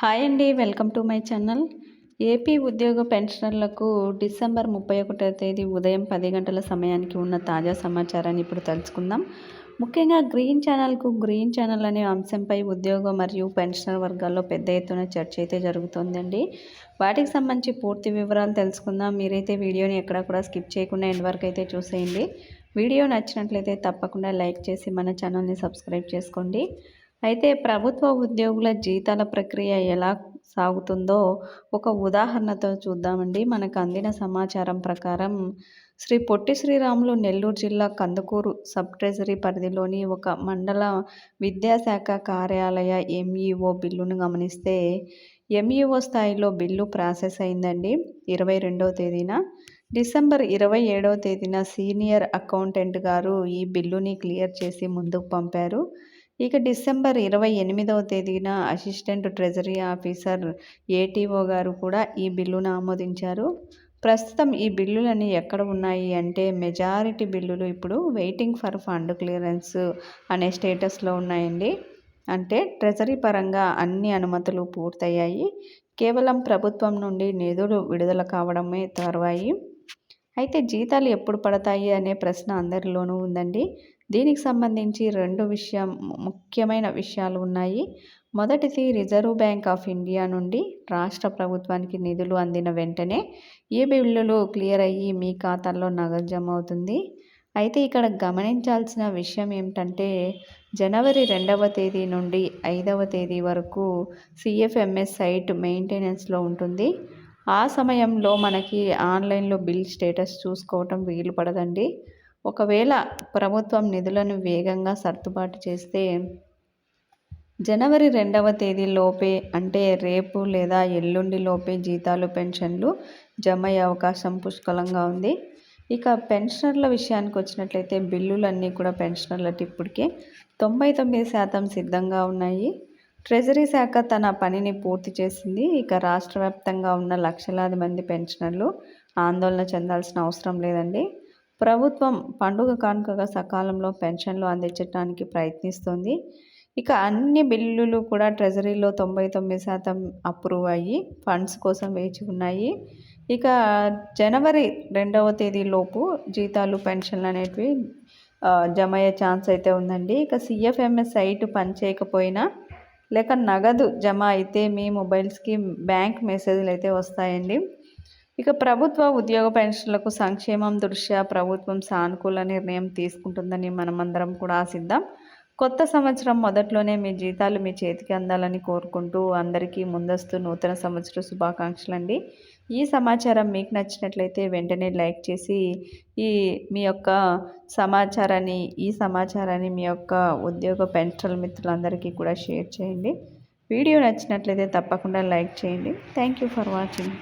Hi అండి welcome to my channel. AP ఉద్యోగ పెన్షనర్లకు డిసెంబర్ ముప్పై ఒకటో తేదీ ఉదయం పది గంటల సమయానికి ఉన్న తాజా సమాచారాన్ని ఇప్పుడు తెలుసుకుందాం. ముఖ్యంగా గ్రీన్ ఛానల్కు గ్రీన్ ఛానల్ అనే అంశంపై ఉద్యోగ మరియు పెన్షనర్ వర్గాల్లో పెద్ద ఎత్తున చర్చ అయితే జరుగుతోందండి. వాటికి సంబంధించి పూర్తి వివరాలు తెలుసుకుందాం. మీరైతే వీడియోని ఎక్కడ కూడా స్కిప్ చేయకుండా ఎండ్ వరకు అయితే చూసేయండి. వీడియో నచ్చినట్లయితే తప్పకుండా లైక్ చేసి మన ఛానల్ని సబ్స్క్రైబ్ చేసుకోండి. అయితే ప్రభుత్వ ఉద్యోగుల జీతాల ప్రక్రియ ఎలా సాగుతుందో ఒక ఉదాహరణతో చూద్దామండి. మనకు అందిన సమాచారం ప్రకారం శ్రీ పొట్టి శ్రీరాములు నెల్లూరు జిల్లా కందుకూరు సబ్ ట్రెజరీ పరిధిలోని ఒక మండల విద్యాశాఖ కార్యాలయ ఎంఈఓ బిల్లును గమనిస్తే ఎంఈఓ స్థాయిలో బిల్లు ప్రాసెస్ అయిందండి. ఇరవై రెండవ తేదీన డిసెంబర్ ఇరవై ఏడవ తేదీన సీనియర్ అకౌంటెంట్ గారు ఈ బిల్లుని క్లియర్ చేసి ముందుకు పంపారు. ఇక డిసెంబర్ ఇరవై ఎనిమిదవ తేదీన అసిస్టెంట్ ట్రెజరీ ఆఫీసర్ ఏటీఓ గారు కూడా ఈ బిల్లును ఆమోదించారు. ప్రస్తుతం ఈ బిల్లులన్నీ ఎక్కడ ఉన్నాయి అంటే మెజారిటీ బిల్లులు ఇప్పుడు వెయిటింగ్ ఫర్ ఫండ్ క్లియరెన్స్ అనే స్టేటస్లో ఉన్నాయండి. అంటే ట్రెజరీ పరంగా అన్ని అనుమతులు పూర్తయ్యాయి. కేవలం ప్రభుత్వం నుండి నిధులు విడుదల కావడమే తర్వాయి. అయితే జీతాలు ఎప్పుడు పడతాయి అనే ప్రశ్న అందరిలోనూ ఉందండి. దీనికి సంబంధించి రెండు విషయం ముఖ్యమైన విషయాలు ఉన్నాయి. మొదటిది రిజర్వ్ బ్యాంక్ ఆఫ్ ఇండియా నుండి రాష్ట్ర ప్రభుత్వానికి నిధులు అందిన వెంటనే ఏ బిల్లులు క్లియర్ అయ్యి మీ ఖాతాల్లో నగదు జమ అవుతుంది? అయితే ఇక్కడ గమనించాల్సిన విషయం ఏమిటంటే జనవరి రెండవ తేదీ నుండి ఐదవ తేదీ వరకు సిఎఫ్ఎంఎస్ సైట్ మెయింటెనెన్స్లో ఉంటుంది. ఆ సమయంలో మనకి ఆన్లైన్లో బిల్ స్టేటస్ చూసుకోవటం వీలు పడదండి. ఒకవేళ ప్రభుత్వం నిధులను వేగంగా సర్దుబాటు చేస్తే జనవరి రెండవ తేదీ లోపే అంటే రేపు లేదా ఎల్లుండి లోపే జీతాలు పెన్షన్లు జమ అయ్యే అవకాశం పుష్కలంగా ఉంది. ఇక పెన్షనర్ల విషయానికి వచ్చినట్లయితే బిల్లులన్నీ కూడా పెన్షనర్లకి ఇప్పటికే తొంభై తొమ్మిది శాతం సిద్ధంగా ఉన్నాయి. ట్రెజరీ శాఖ తన పనిని పూర్తి చేసింది. ఇక రాష్ట్ర వ్యాప్తంగా ఉన్న లక్షలాది మంది పెన్షనర్లు ఆందోళన చెందాల్సిన అవసరం లేదండి. ప్రభుత్వం పండుగ కానుకగా సకాలంలో పెన్షన్లు అందించడానికి ప్రయత్నిస్తుంది. ఇక అన్ని బిల్లులు కూడా ట్రెజరీలో తొంభై తొమ్మిది శాతం అప్రూవ్ అయ్యి ఫండ్స్ కోసం వేచి ఉన్నాయి. ఇక జనవరి రెండవ తేదీలోపు జీతాలు పెన్షన్లు అనేటివి జమ అయ్యే ఛాన్స్ అయితే ఉందండి. ఇక సిఎఫ్ఎంఎస్ సైట్ పనిచేయకపోయినా లేక నగదు జమ అయితే మీ మొబైల్స్కి బ్యాంక్ మెసేజ్లు అయితే వస్తాయండి. ఇక ప్రభుత్వ ఉద్యోగ పెన్షన్లకు సంక్షేమం దృష్ట్యా ప్రభుత్వం సానుకూల నిర్ణయం తీసుకుంటుందని మనమందరం కూడా ఆశిద్దాం. కొత్త సంవత్సరం మొదట్లోనే మీ జీతాలు మీ చేతికి అందాలని కోరుకుంటూ అందరికీ ముందస్తు నూతన సంవత్సర శుభాకాంక్షలు అండి ఈ సమాచారం మీకు నచ్చినట్లయితే వెంటనే లైక్ చేసి ఈ మీ యొక్క సమాచారాన్ని ఈ సమాచారాన్ని మీ యొక్క ఉద్యోగ పెన్షన్ మిత్రులందరికీ కూడా షేర్ చేయండి. వీడియో నచ్చినట్లయితే తప్పకుండా లైక్ చేయండి. Thank you for watching.